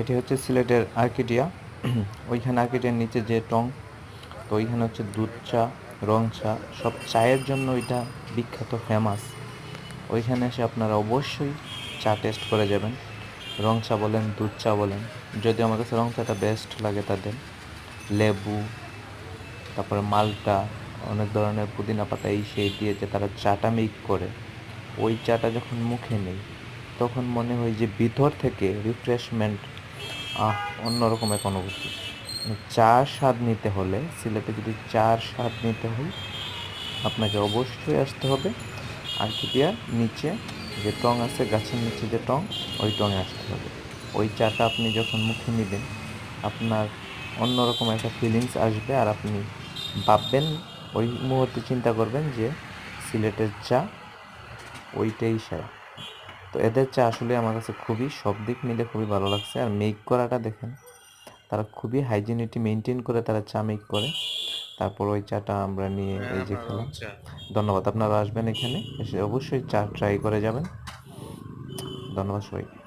এটি হচ্ছে সিলেটের আর্কিডিয়া। ওইখানে আর্কিডিয়ার নিচে যে টং, তো ওইখানে হচ্ছে দুধ চা, রং চা, সব চায়ের জন্য ওইটা বিখ্যাত ফেমাস ওইখানে এসে আপনারা অবশ্যই চা টেস্ট করে যাবেন। রং চা বলেন, দুধ চা বলেন যদি আমার কাছে রং চাটা বেস্ট লাগে তাদের। লেবু, তারপরে মালটা, অনেক ধরনের পুদিনা পাতা, এই সেই দিয়ে যে তারা চাটা মেক করে, ওই চাটা যখন মুখে নেই, তখন মনে হয় যে ভিতর থেকে রিফ্রেশমেন্ট আহ, অন্যরকম এক অনুভূতি। মানে চার স্বাদ নিতে হলে, সিলেটে যদি চার স্বাদ নিতে হয়, আপনাকে অবশ্যই আসতে হবে। আর্কিডিয়া নিচে যে টং আছে, গাছের নিচে যে টং, ওই টঙে আসতে হবে। ওই চাটা আপনি যখন মুখে নেবেন, আপনার অন্যরকম একটা ফিলিংস আসবে। আর আপনি ভাববেন, ওই মুহূর্তে চিন্তা করবেন যে সিলেটের চা, ওইটাই সেরা। তো এদের চা আসলে আমার কাছে খুবই সব দিক মিলে খুবই ভালো লাগছে। আর মেক করাটা দেখেন তারা খুবই হাইজিনিটি মেনটেন করে তারা চা মেক করে। তারপর ওই চাটা আমরা নিয়ে এই যে খেলাম। ধন্যবাদ আপনারা আসবেন এখানে এসে অবশ্যই চা ট্রাই করে যাবেন। ধন্যবাদ সবাই